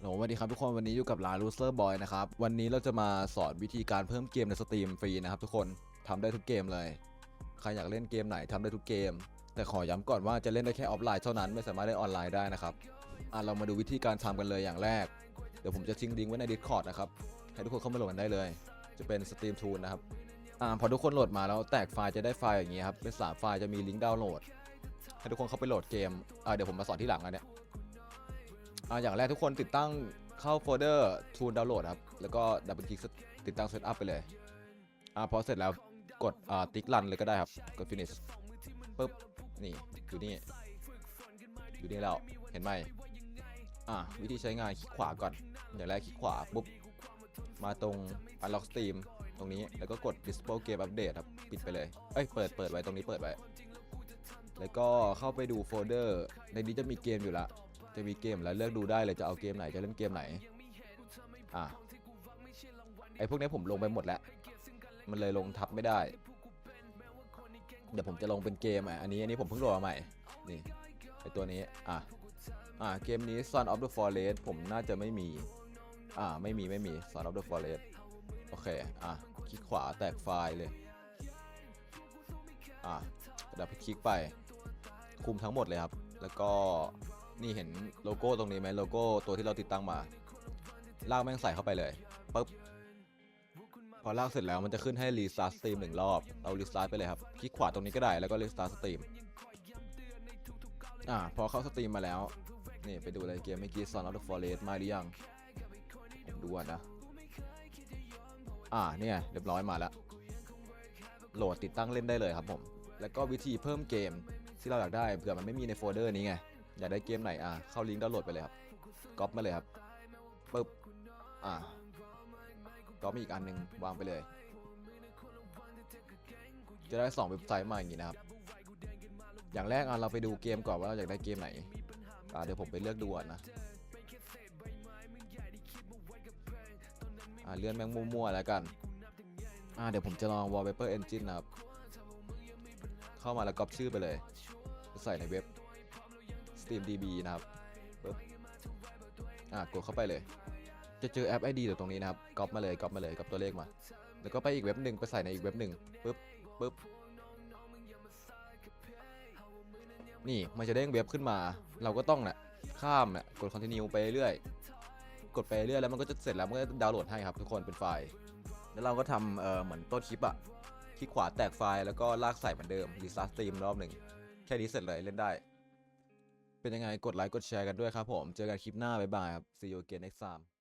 โหลสวัสดีครับทุกคนวันนี้อยู่กับร้าน Loser Boy นะครับ วันนี้เราจะมาสอนวิธีการเพิ่มเกมในสตรีมฟรีนะครับทุกคนทำได้ทุกเกมเลย ใครอยากเล่นเกมไหนทำได้ทุกเกม แต่ขอย้ำก่อนว่าจะเล่นได้แค่ออฟไลน์เท่านั้นไม่สามารถเล่นออนไลน์ได้นะครับอะเรามาดูวิธีการทำกันเลยอย่างแรก เดี๋ยวผมจะทิ้งลิงก์ไว้ใน Discord นะครับให้ทุกคนเข้ามาโหลดกันได้เลย จะเป็นสตรีมทูลนะครับอ่าพอทุกคนโหลดมาแล้วแตกไฟล์จะได้ไฟล์อย่างนี้ครับเป็นสามไฟล์จะมีลิงก์ดาวน์โหลดให้ทุกคนเข้าไปโหลดเกมอ่าเดี๋ยวผมมาสอนที่หลังอันเนี้ย อ่าอย่างแรกทุกคนติดตั้งเข้าโฟลเดอร์ทูนดาวน์โหลดครับ แล้วก็ดับเบิลคลิกติดตั้งเซตอัพไปเลยอ่าพอเสร็จแล้วกดอ่าติ๊กรันเลยก็ได้ครับ กด finish ปุ๊บ นี่ อยู่นี่ อยู่นี่แล้ว เห็นไหมอ่าวิธีใช้งานคลิกขวาก่อน อย่างแรกคลิกขวาปุ๊บ มาตรง unlock steam ตรงนี้ แล้วก็กด display game update ครับ ปิดไปเลย เอ้ย เปิด เปิดไว้ ตรงนี้เปิดไว้ แล้วก็เข้าไปดูโฟลเดอร์ ในนี้จะมีเกมอยู่ละ จะมีเกมแล้วเลือกดูได้เลยจะเอาเกมไหนจะเล่นเกมไหนอะไอพวกนี้ผมลงไปหมดแล้ว มันเลยลงทับไม่ได้ เดี๋ยวผมจะลงเป็นเกมอะอันนี้อันนี้ผมเพิ่งโหลดมาใหม่ นี่ไอตัวนี้ อะ อะเกมนี้ Son of the Forest ผมน่าจะไม่มี อ่า ไม่มีไม่มี Son of the Forest โอเค อะ คลิกขวาแตกไฟล์เลย อะเดี๋ยวไปคลิกไป คุมทั้งหมดเลยครับ แล้วก็ นี่เห็นโลโก้ตรงนี้ไหมโลโก้ตัวที่เราติดตั้งมา ลากแม่งใส่เข้าไปเลยปุ๊บพอลากเสร็จแล้วมันจะขึ้นให้รีสตาร์ทสตรีมหนึ่งรอบเอารีสตาร์ทไปเลยครับ คลิกขวาตรงนี้ก็ได้แล้วก็รีสตาร์ทสตรีม อ่า พอเข้าสตรีมมาแล้ว นี่ไปดูเลยเกมเมื่อกี้ Son of the Forest มาหรือยัง ผมดูก่อนนะ อ่า เนี่ย เรียบร้อยมาแล้ว โหลดติดตั้งเล่นได้เลยครับผม แล้วก็วิธีเพิ่มเกมที่เราอยากได้เผื่อมันไม่มีในโฟลเดอร์นี้ไง อยากได้เกมไหนอะเข้าลิงก์ดาวน์โหลดไปเลยครับก๊อปมาเลยครับปึ๊บอะก๊อปมาอีกอันหนึงวางไปเลย จะได้2เว็บไซต์มาอย่างนี้นะครับ อย่างแรกอะเราไปดูเกมก่อนว่าเราอยากได้เกมไหนอะเดี๋ยวผมไปเลือกดูก่อนนะอะเลื่อนแม่งมั่วๆแล้วกันอะเดี๋ยวผมจะลอง Wallpaper Engine นะครับ เข้ามาแล้วก๊อปชื่อไปเลย ใส่ในเว็บ SteamDB นะครับปึ๊บอะกดเข้าไปเลย จะเจอแอป ID อยู่ตรงนี้นะครับก๊อปมาเลยก๊อปมาเลยก๊อปตัวเลขมา แล้วก็ไปอีกเว็บหนึ่งไปใส่ในอีกเว็บหนึ่งปึ๊บปึ๊บนี่มันจะเด้งเว็บขึ้นมา เราก็ต้องน่ะข้ามน่ะกด continue ไปเรื่อยกดไปเรื่อยแล้วมันก็จะเสร็จแล้วมันก็จะดาวน์โหลดให้ครับทุกคนเป็นไฟล์ แล้วเราก็ทำเออเหมือนต้นคลิปอะคลิกขวาแตกไฟล์แล้วก็ลากใส่เหมือนเดิมรีสตาร์ทสตรีมรอบหนึ่งแค่นี้เสร็จเลยเล่นได้ เป็นยังไงกดไลค์กดแชร์กันด้วยครับผม เจอกันคลิปหน้าบ๊ายบายครับ see you again next time